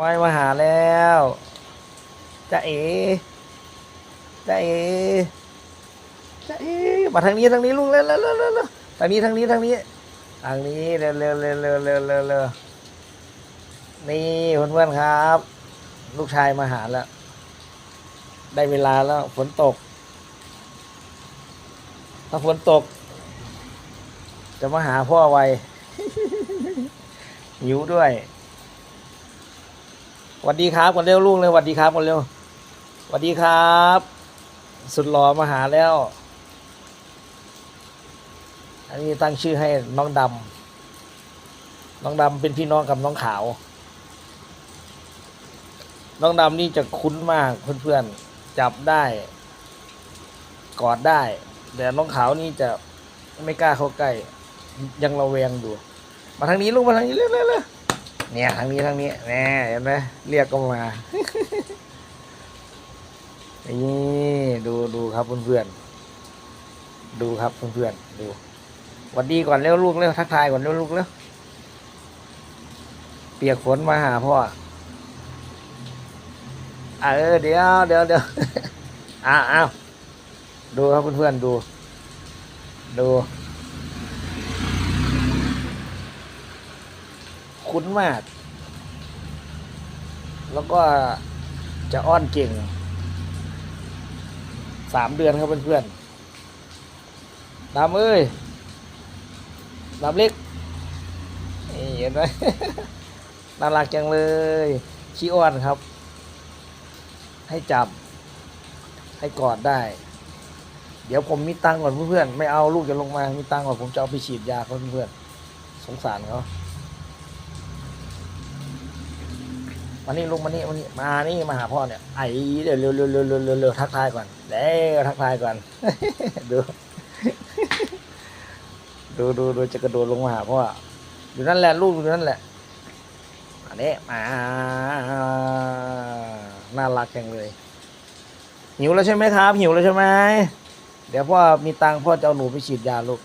ไว้มาหาแล้วจะเอจะเอจะเอมาทางนี้ทางนี้ลุงเร็วเร็วเร็วเร็วเร็วทางนี้ทางนี้ทางนี้ทางนี้เร็วเร็วเร็วเร็วเร็วเร็วเร็วนี่เพื่อนๆครับ ลูกชายมาหาแล้ว ได้เวลาแล้วฝนตก ถ้าฝนตก จะมาหาพ่อไวหิวด้วย วัสดีครับกันเร็วลูกเลยสวัสดีครับกันเร็วสวัสดีครับ สุดหล่อมาหาแล้ว อันนี้ตั้งชื่อให้น้องดำน้องดำเป็นพี่น้องกับน้องขาว น้องดำนี่จะคุ้นมากเพื่อนๆจับได้ กอดได้ แต่น้องขาวนี่จะไม่กล้าเข้าใกล้ ยังระแวงอยู่มาทางนี้ลูกมาทางนี้เร็วเร็ว เนี่ยทางนี้ทางนี้แน่เห็นไหมเรียกก็มา นี่ดูดูครับเพื่อนๆดูครับเพื่อนๆดูหวัดดีก่อนเร็วลูกเร็วทักทายก่อนเร็วลูกเร็วเปียกฝนมาหาพ่ออเออเดี๋ยวเดี๋ยวเดี๋ยวอ้าวอ้าวดูครับเพื่อนๆดู ดู คุ้นมาก แล้วก็จะอ้อนเก่งสามเดือนครับเพื่อนๆดำเอ้ยดำเล็กนี่เห็นไหมน่ารักจังเลยขี้อ้อนครับ ให้จับ ให้กอดได้ เดี๋ยวผมมีตังค์ก่อนเพื่อนๆไม่เอาลูกจะลงมา มีตังค์ก่อนผมจะเอาไปฉีดยาเพื่อนๆสงสารเขา มานี่ลุงมานี่มานี่มานี่มาหาพ่อเนี่ยไอ้เร็วเร็วเร็วเร็วเร็วเร็วเร็วทักทายก่อนเด้วทักทายก่อนดูดูดูดูจะกระโดดลงมาหาพ่ออยู่นั่นแหละลูกอยู่นั่นแหละอันนี้มาน่ารักจังเลยหิวแล้วใช่ไหมครับ หิวแล้วใช่ไหมเดี๋ยวพ่อมีตังค์พ่อจะเอาหนูไปฉีดยาลูก